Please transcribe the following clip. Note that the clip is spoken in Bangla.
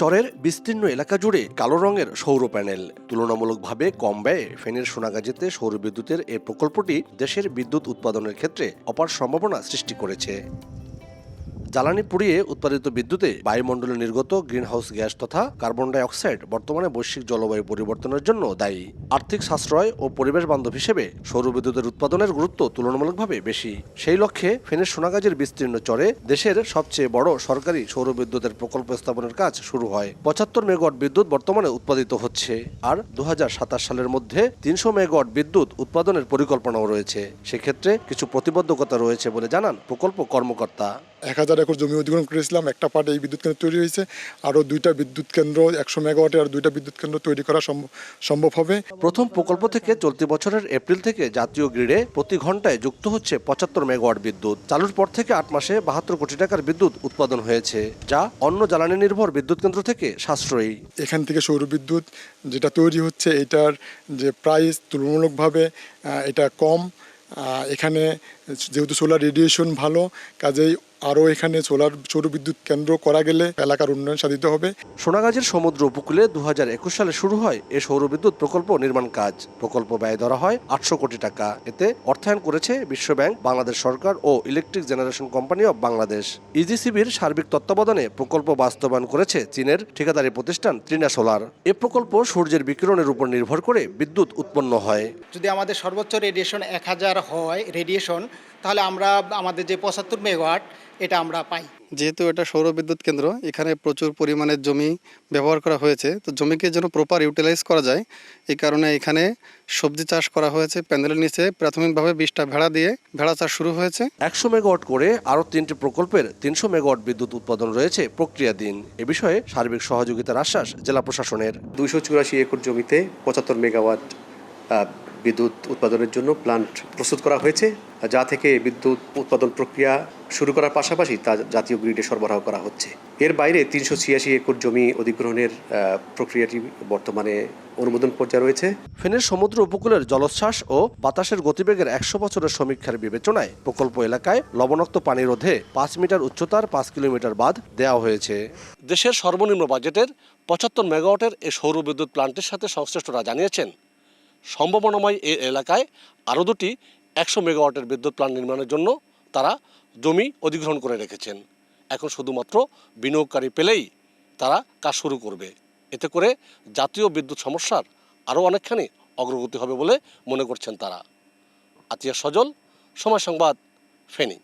চরের বিস্তীর্ণ এলাকা জুড়ে কালো রঙের সৌর প্যানেল। তুলনামূলকভাবে কম ব্যয়ে ফেনীর সোনাগাজীতে সৌর বিদ্যুতের এই প্রকল্পটি দেশের বিদ্যুৎ উৎপাদনের ক্ষেত্রে অপার সম্ভাবনা সৃষ্টি করেছে। জ্বালানি পুড়িয়ে উৎপাদিত বিদ্যুতে বায়ুমণ্ডলে নির্গত গ্রিনহাউস গ্যাস তথা কার্বন ডাই অক্সাইড বর্তমানে বৈশ্বিক জলবায়ু পরিবর্তনের জন্য দায়ী। আর্থিক সাশ্রয় ও পরিবেশ বান্ধব হিসেবে সৌর বিদ্যুতের উৎপাদনের গুরুত্ব তুলনামূলকভাবে বেশি। সেই লক্ষ্যে ফেনীর সোনাগাজীর বিস্তীর্ণ চরে দেশের সবচেয়ে বড় সরকারি সৌর বিদ্যুতের প্রকল্প স্থাপনের কাজ শুরু হয়। পঁচাত্তর মেগাওয়াট বিদ্যুৎ বর্তমানে উৎপাদিত হচ্ছে আর দু হাজার সাতাশ সালের মধ্যে তিনশো মেগাওয়াট বিদ্যুৎ উৎপাদনের পরিকল্পনাও রয়েছে। সেক্ষেত্রে কিছু প্রতিবদ্ধকতা রয়েছে বলে জানান প্রকল্প কর্মকর্তা। এক হাজার একর জমি অধিগ্রহণ করেছিলাম। একটা পার্ট এই বিদ্যুৎ কেন্দ্র তৈরি হয়েছে। আরও দুইটা বিদ্যুৎ কেন্দ্র একশো মেগাওয়াটের আর দুইটা বিদ্যুৎ কেন্দ্র তৈরি করা সম্ভ- সম্ভব হবে। প্রথম প্রকল্প থেকে চলতি বছরের এপ্রিল থেকে জাতীয় গ্রিডে প্রতি ঘন্টায় যুক্ত হচ্ছে পঁচাত্তর মেগাওয়াট বিদ্যুৎ। চালুর পর থেকে আট মাসে বাহাত্তর কোটি টাকার বিদ্যুৎ উৎপাদন হয়েছে যা অন্য জ্বালানি নির্ভর বিদ্যুৎ কেন্দ্র থেকে সাশ্রয়ী। এখান থেকে সৌর বিদ্যুৎ যেটা তৈরি হচ্ছে এটার যে প্রাইস তুলনামূলকভাবে এটা কম। এখানে যেহেতু সোলার রেডিয়েশন ভালো কাজেই আরও এখানে সোলার সৌর বিদ্যুৎ কেন্দ্র করা গেলে এলাকার উন্নয়ন সাধিত হবে। সোনাগাজীর সমুদ্র উপকূলে দু হাজার একুশ সালে শুরু হয় এ সৌরবিদ্যুৎ প্রকল্প নির্মাণ কাজ। প্রকল্প ব্যয় ধরা হয় আটশো কোটি টাকা। এতে অর্থায়ন করেছে বিশ্বব্যাংক বাংলাদেশ সরকার ও electric generation company of Bangladesh ইজিসিবির সার্বিক তত্ত্বাবধানে প্রকল্প বাস্তবায়ন করেছে চীনের ঠিকাদারি প্রতিষ্ঠান ত্রিনা সোলার। এ প্রকল্প সূর্যের বিকিরণের উপর নির্ভর করে বিদ্যুৎ উৎপন্ন হয়। যদি আমাদের সর্বোচ্চ রেডিয়েশন এক হাজার হয় রেডিয়েশন তাহলে আমরা আমাদের যে পঁচাত্তর মেগাওয়াট এটা আমরা পাই। যেহেতু এটা সৌর বিদ্যুৎ কেন্দ্র এখানে প্রচুর পরিমাণে জমি ব্যবহার করা হয়েছে। তো জমিকে যেন প্রপার ইউটিলাইজ করা যায় এই কারণে এখানে সবজি চাষ করা হয়েছে প্যান্ডেলের নিচে। প্রাথমিকভাবে বিশটা ভেড়া দিয়ে ভেড়া চাষ শুরু হয়েছে। একশো মেগাওয়াট করে আরও তিনটি প্রকল্পের তিনশো মেগাওয়াট বিদ্যুৎ উৎপাদন রয়েছে প্রক্রিয়াধীন এ বিষয়ে সার্বিক সহযোগিতার আশ্বাস জেলা প্রশাসনের। দুইশো চুরাশি একর জমিতে পঁচাত্তর মেগাওয়াট বিদ্যুৎ উৎপাদনের জন্য প্ল্যান্ট প্রস্তুত করা হয়েছে যা থেকে বিদ্যুৎ উৎপাদন প্রক্রিয়া শুরু করার পাশাপাশি তা জাতীয় গ্রিডে সরবরাহ করা হচ্ছে। এর বাইরে তিনশো ছিয়াশি একর জমি অধিগ্রহণের প্রক্রিয়াটি বর্তমানে অনুমোদন পর্যায়ে রয়েছে। ফেনের সমুদ্র উপকূলের জলোচ্ছ্বাস ও বাতাসের গতিবেগের একশো বছরের সমীক্ষার বিবেচনায় প্রকল্প এলাকায় লবণাক্ত পানি রোধে পাঁচ মিটার উচ্চতার পাঁচ কিলোমিটার বাঁধ দেওয়া হয়েছে। দেশের সর্বনিম্ন বাজেটের পঁচাত্তর মেগাওয়াটের এই সৌর বিদ্যুৎ প্ল্যান্টের সাথে সংশ্লিষ্টরা জানিয়েছেন সম্ভাবনাময় এ এলাকায় আরও দুটি একশো মেগাওয়াটের বিদ্যুৎ প্ল্যান্ট নির্মাণের জন্য তারা জমি অধিগ্রহণ করে রেখেছেন। এখন শুধুমাত্র বিনিয়োগকারী পেলেই তারা কাজ শুরু করবে। এতে করে জাতীয় বিদ্যুৎ সমস্যার আরও অনেকখানি অগ্রগতি হবে বলে মনে করছেন তারা। আতিয়া সজল, সময় সংবাদ, ফেনী।